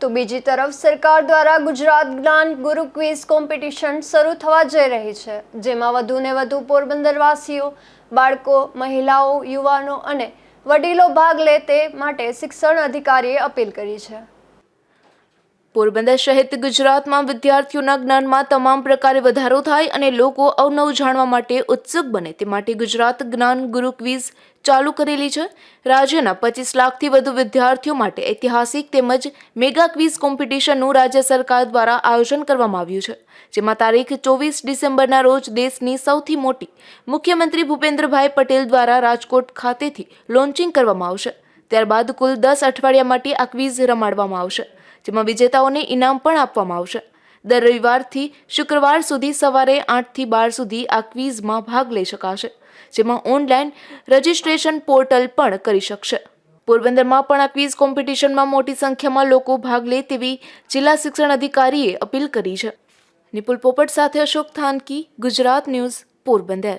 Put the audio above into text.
તો બીજી તરફ સરકાર દ્વારા ગુજરાત જ્ઞાન ગુરુ ક્વિઝ કોમ્પિટિશન શરૂ થવા જઈ રહી છે, જેમાં વધુને વધુ પોરબંદરવાસીઓ, બાળકો, મહિલાઓ, યુવાનો અને વડીલો ભાગ લે તે માટે શિક્ષણ અધિકારીએ અપીલ કરી છે. પોરબંદર સહિત ગુજરાતમાં વિદ્યાર્થીઓના જ્ઞાનમાં તમામ પ્રકારે વધારો થાય અને લોકો અવનવ જાણવા માટે ઉત્સુક બને. તે માટે ગુજરાત જ્ઞાન ગુરુ ક્વિઝ ચાલુ કરેલી છે. રાજ્યના પચીસ લાખથી વધુ વિદ્યાર્થીઓ માટે ઐતિહાસિક તેમજ મેગા ક્વિઝ કોમ્પિટિશનનું રાજ્ય સરકાર દ્વારા આયોજન કરવામાં આવ્યું છે. જેમાં તારીખ ચોવીસ ડિસેમ્બરના રોજ દેશની સૌથી મોટી મુખ્યમંત્રી ભૂપેન્દ્રભાઈ પટેલ દ્વારા રાજકોટ ખાતેથી લોન્ચિંગ કરવામાં આવશે. ત્યારબાદ કુલ દસ અઠવાડિયા માટે આ ક્વિઝ રમાડવામાં આવશે. જેમાં વિજેતાઓને ઇનામ પણ આપવામાં આવશે. દર રવિવારથી શુક્રવાર સુધી સવારે આઠથી બાર સુધી આ ક્વિઝમાં ભાગ લઈ શકાશે, જેમાં ઓનલાઈન રજિસ્ટ્રેશન પોર્ટલ પણ કરી શકશે. પોરબંદરમાં પણ આ ક્વિઝ કોમ્પિટિશનમાં મોટી સંખ્યામાં લોકો ભાગ લે તેવી જિલ્લા શિક્ષણ અધિકારીએ અપીલ કરી છે. નિપુલ પોપટ સાથે અશોક થાનકી, ગુજરાત ન્યૂઝ, પોરબંદર.